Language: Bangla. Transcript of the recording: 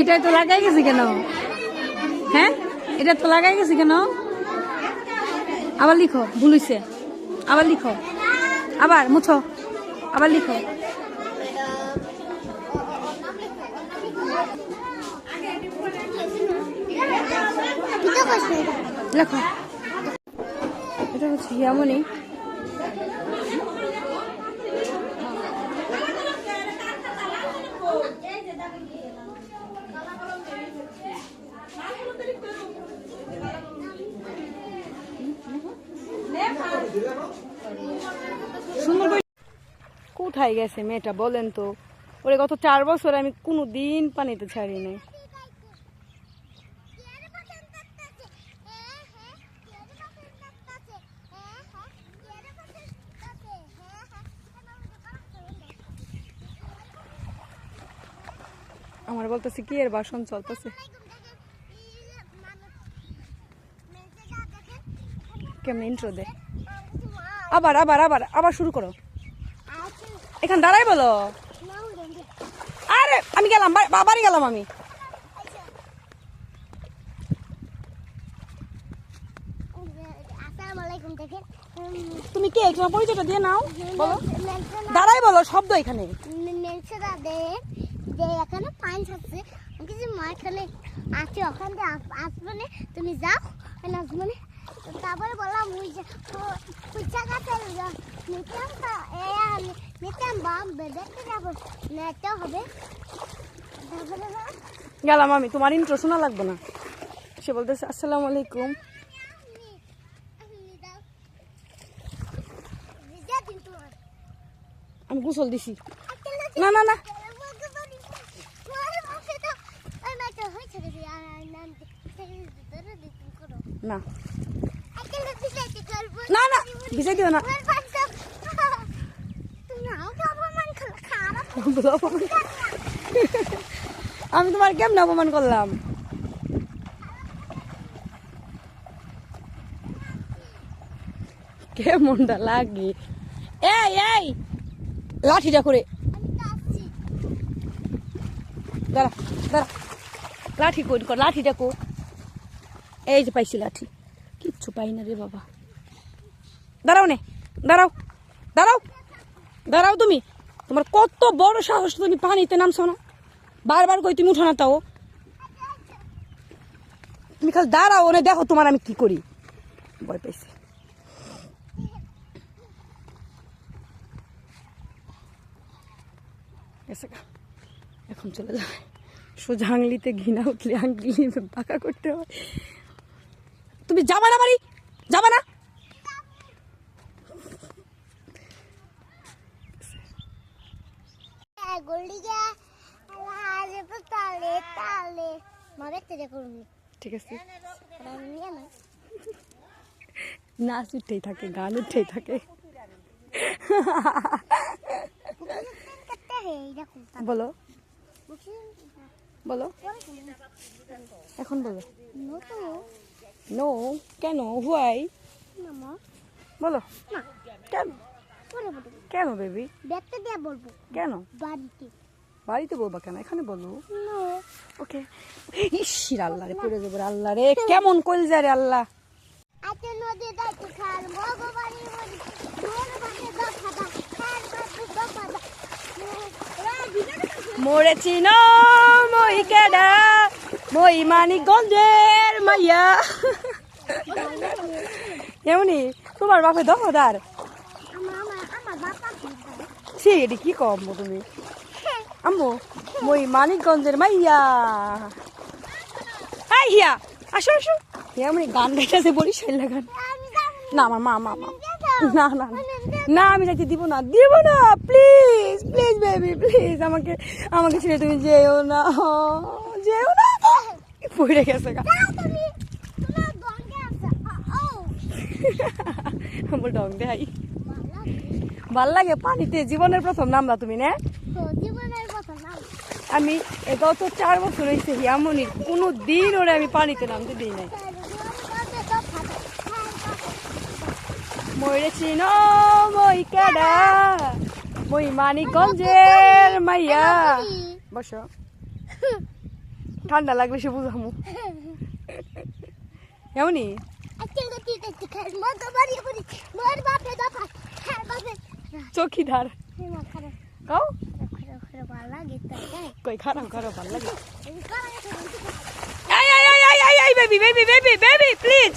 এটা তো লাগাই গেছে কেন? হ্যাঁ? এটা তো লাগাই গেছে কেন? আবার লিখো, ভুল হইছে। আবার লিখো। আবার মুছো। আবার লিখো। এটা হচ্ছে হিয়ামনি কোথায় গেছে মেয়েটা বলেন তো? ওরে গত চার বছর আমি কোনো দিন পানিতে ছাড়ি নাই আমার বলতেছে কি, এর বাসন চলতেছে। আবার আবার আবার আবার শুরু করো। এখান দাঁড়াই বলো। আরে, আমি গেলাম বা- বা- গেলাম আমি। তুমি কে? তোমার পরিচয়টা দিয়ে নাও, বলো। দাঁড়াই বলো, শব্দ এখানে। যে এখানে পাঁচ আছে আমি কিছু মাঝখানে আছে ওখান আস- আসবে না তুমি যাও। ওখানে আসবে না তো তারপরে বললাম ওই যে কুচা গাছের নিতাম নিতাম বাম যাব। নেটে হবে। গেলাম আমি তোমার ইন্ট্রো শোনা লাগবে না? সে বলতেছে আসসালামু আলাইকুম। আমি গোসল দিছি। না না না। না। না না ভিজাই দিও না। আমি তোমার কেমন অপমান করলাম? কেমনটা লাগে? এই এই লাঠিটা করে। দাঁড়া দাঁড়া। লাঠি কই কর লাঠিটা কো এই যে পাইছি লাঠি। কিচ্ছু পাই না রে বাবা। দাঁড়াও নে, দাঁড়াও দাঁড়াও দাঁড়াও তুমি। তোমার কত বড় সাহস তুমি পানিতে নামছো না। বারবার কই তুমি উঠো না তাও। তুমি খালি দাঁড়াও না, দেখো তোমার আমি কি করি। ভয় পাইছি। এখন চলে যাবে। সোজা আংলিতে ঘৃণা উঠলে আংলি পাকা করতে হয়। তুমি যাবা না বাড়ি? যাবা না? ঠিক আছে। নাচ উঠতেই থাকে, গান উঠতেই থাকে। বলো। বলো। এখন বলো। নো কেন? হুয়াই বলো। কেন? কেন বেবি দেখতে দিয়ে বলব। কেন? বাড়িতে। বাড়িতে বলবা কেন? এখানে বলো। নো ওকে ইসির আল্লাহ রে পড়ে যাব আল্লাহ রে। কেমন কইল যা রে আল্লাহ। মোর বাসে দফা দা খাল বাসে দফা দা। মরেছি ন মই কেডা? মই মানিকগঞ্জের মাইয়া। এমনি, তোমার বাপে দখদার সে এটি কি কম তুমি? আম্মু, মই মানিকগঞ্জের মাইয়া। হাই হিয়া, আসো আসো। এমনি গান গাইতেছে বরিশাল গান। না, আমার মা মা না না না। আমি যাইতে দিব না দিব না প্লিজ প্লিজ বেবি প্লিজ আমাকে আমাকে ছেড়ে তুমি যেও না। পড়ে গেছে গা আমার ডং দেখাই ভালো লাগে পানিতে জীবনের প্রথম নামলা তুমি না আমি গত চার বছর হয়েছে হিয়ামনির কোনো দিন ওরে আমি পানিতে নামতে দিই নাই মরেছি ন মই কেডা মই মানিকগঞ্জের মাইয়া বসো ঠান্ডা লাগলে সে বুঝামু এমনি চকিদার কাও কই খারাপ খারাপ ভালো লাগে baby baby baby baby please